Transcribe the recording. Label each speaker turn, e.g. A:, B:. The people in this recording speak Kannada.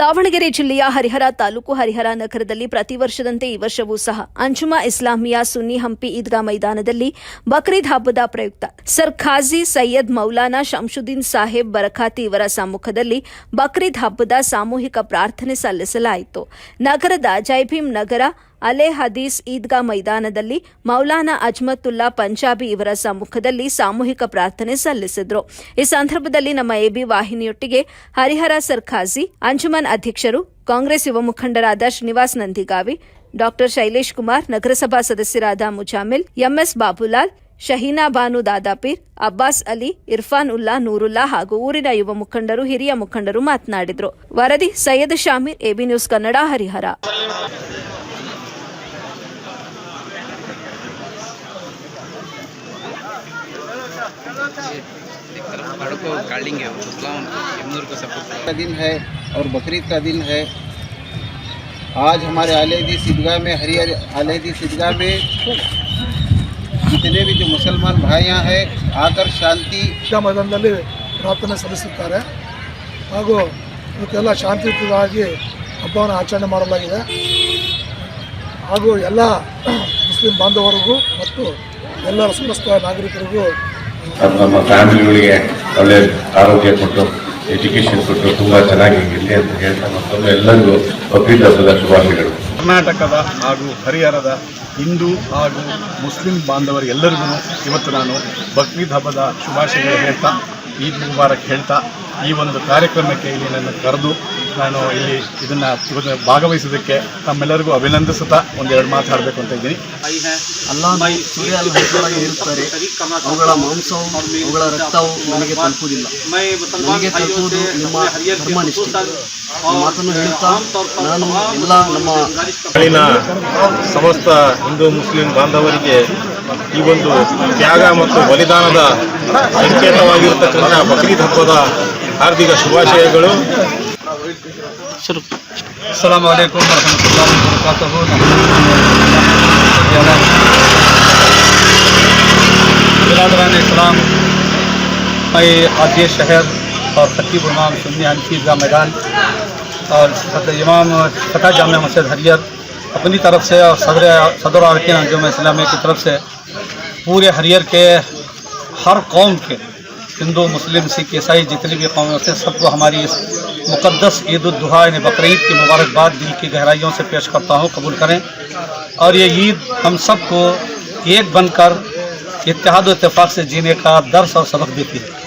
A: ದಾವಣಗೆರೆ ಜಿಲ್ಲೆಯ ಹರಿಹರ ತಾಲೂಕು ಹರಿಹರ ನಗರದಲ್ಲಿ ಪ್ರತಿ ವರ್ಷದಂತೆ ಈ ವರ್ಷವೂ ಸಹ ಅಂಜುಮಾ ಇಸ್ಲಾಮಿಯಾ ಸುನ್ನಿ ಹಂಪಿ ಈದ್ಗಾ ಮೈದಾನದಲ್ಲಿ ಬಕ್ರೀದ್ ಹಬ್ಬದ ಪ್ರಯುಕ್ತ. ಸರ್ ಖಾಜಿ ಸೈಯದ್ ಮೌಲಾನಾ ಶಂಶುದ್ದೀನ್ ಸಾಹೇಬ್ ಬರಖಾತಿ ಇವರ ಸಮ್ಮುಖದಲ್ಲಿ ಬಕ್ರೀದ್ ಹಬ್ಬದ ಸಾಮೂಹಿಕ ಪ್ರಾರ್ಥನೆ ಸಲ್ಲಿಸಲಾಯಿತು. ನಗರದ ಜೈಭೀಮ್ ನಗರ ಅಲೆ ಹದೀಸ್ ಈದ್ಗಾ ಮೈದಾನದಲ್ಲಿ ಮೌಲಾನಾ ಅಜ್ಮತ್ತುಲ್ಲಾ ಪಂಜಾಬಿ ಇವರ ಸಮ್ಮುಖದಲ್ಲಿ ಸಾಮೂಹಿಕ ಪ್ರಾರ್ಥನೆ ಸಲ್ಲಿಸಿದ್ರು. ಈ ಸಂದರ್ಭದಲ್ಲಿ ನಮ್ಮ ಎಬಿ ವಾಹಿನಿಯೊಟ್ಟಿಗೆ ಹರಿಹರ ಸರ್ಖಾಜಿ ಅಂಜುಮನ್ ಅಧ್ಯಕ್ಷರು, ಕಾಂಗ್ರೆಸ್ ಯುವ ಮುಖಂಡರಾದ ಶ್ರೀನಿವಾಸ್ ನಂದಿಗಾವಿ, ಡಾಕ್ಟರ್ ಶೈಲೇಶ್ ಕುಮಾರ್, ನಗರಸಭಾ ಸದಸ್ಯರಾದ ಮುಜಾಮಿಲ್, ಎಂಎಸ್ ಬಾಬುಲಾಲ್, ಶಹೀನಾ ಬಾನು ದಾದಾಪೀರ್, ಅಬ್ಬಾಸ್ ಅಲಿ, ಇರ್ಫಾನ್ ಉಲ್ಲಾ ನೂರುಲ್ಲಾ ಹಾಗೂ ಊರಿನ ಯುವ ಮುಖಂಡರು, ಹಿರಿಯ ಮುಖಂಡರು ಮಾತನಾಡಿದರು. ವರದಿ ಸೈಯದ್ ಶಾಮೀರ್, ಎಬಿ ನ್ಯೂಸ್ ಕನ್ನಡ, ಹರಿಹರ.
B: को काटेंगे मुसलाम इमनूर को सपोर्ट
C: का दिन है और बकरीद का दिन है आज हमारे आलेदी ईदगाह में हरियर आलेदी ईदगाह में जितने भी जो मुसलमान भाइयाँ हैं आकर शांति
D: ಈದ್ಗಾ ಮೈದಾನದಲ್ಲಿ ಪ್ರಾರ್ಥನೆ ಸಲ್ಲಿಸುತ್ತಾರೆ ಹಾಗೂ ಇವತ್ತೆಲ್ಲ ಶಾಂತಿಯುತವಾಗಿ ಹಬ್ಬವನ್ನು ಆಚರಣೆ ಮಾಡಲಾಗಿದೆ ಹಾಗೂ ಎಲ್ಲ ಮುಸ್ಲಿಂ ಬಾಂಧವರಿಗೂ ಮತ್ತು ಎಲ್ಲ ಸಮಸ್ತ ನಾಗರಿಕರಿಗೂ
E: ಅದು ನಮ್ಮ ಫ್ಯಾಮಿಲಿಗಳಿಗೆ ಒಳ್ಳೆ ಆರೋಗ್ಯ ಕೊಟ್ಟು ಎಜುಕೇಷನ್ ಕೊಟ್ಟು ತುಂಬ ಚೆನ್ನಾಗಿ ಇರಲಿ ಅಂತ ಹೇಳ್ತಾ ಮತ್ತೊಮ್ಮೆ ಎಲ್ಲರಿಗೂ ಬಕ್ರೀದ್ ಹಬ್ಬದ ಶುಭಾಶಯಗಳು.
F: ಕರ್ನಾಟಕದ ಹಾಗೂ ಹರಿಹರದ ಹಿಂದೂ ಹಾಗೂ ಮುಸ್ಲಿಂ ಬಾಂಧವರಿಗೆಲ್ಲರಿಗೂ ಇವತ್ತು ನಾನು ಬಕ್ರೀದ್ ಹಬ್ಬದ ಶುಭಾಶಯಗಳು ಹೇಳ್ತಾ, ಈದ್ ಮುಬಾರಕ್ ಹೇಳ್ತಾ, ಈ ಒಂದು ಕಾರ್ಯಕ್ರಮಕ್ಕೆ ಇಲ್ಲಿ ನನ್ನ ಕರೆದು ನಾನು ಇಲ್ಲಿ ಇದನ್ನು ಭಾಗವಹಿಸೋದಕ್ಕೆ ತಮ್ಮೆಲ್ಲರಿಗೂ ಅಭಿನಂದಿಸುತ್ತಾ ಒಂದೆರಡು ಮಾತಾಡಬೇಕು ಅಂತ ಇದ್ದೀನಿ.
G: ಅಲ್ಲಾನು ಸೂರ್ಯ ಹೆಸರಾಗಿ ಇರುತ್ತಾರೆ ಅವುಗಳ ಮಾಂಸವು ಅವುಗಳ ರಕ್ತವು ನನಗೆ ತಲುಪುವುದಿಲ್ಲ. ನನಗೆ ತಲುಪುವುದು ನಿಮ್ಮ ಧರ್ಮನಿಷ್ಠೆ. ನಿಷ್ಠೆ ಮಾತನ್ನು ಹೇಳುತ್ತಾ ನಾನು ಎಲ್ಲ ನಮ್ಮ
F: ಸಮಸ್ತ ಹಿಂದೂ ಮುಸ್ಲಿಂ ಬಾಂಧವರಿಗೆ ಈ ಒಂದು ತ್ಯಾಗ ಮತ್ತು ಬಲಿದಾನದ ಸಂಕೇತವಾಗಿರತಕ್ಕಂಥ ಬಕ್ರೀದ್ ಹಬ್ಬದ ಹಾರ್ದಿಕ ಶುಭಾಶಯಗಳು. ವಲೈಕುಮ್ ವರಹಮತುಲ್ಲಾಹಿ ವಬರಕಾತುಹು. برادران اسلام میں حاضیہ شہر اور خطیب امام سنی حنفی کا میدان اور امام فتح جامعہ مسجد حریت اپنی طرف سے اور صدر صدر عرقین انجم اسلامیہ کی طرف سے پورے حریر کے ہر قوم کے ہندو، مسلم، سکھ، عیسائی جتنی بھی قوم سے سب کو ہماری اس مقدس عید الاضحیٰ یعنی بقرعید کی مبارکباد دل کی گہرائیوں سے پیش کرتا ہوں، قبول کریں۔ اور یہ عید ہم سب کو ایک بن کر इत्तेहाद इतफाक़ से जीने का दर्श और सबक देती है।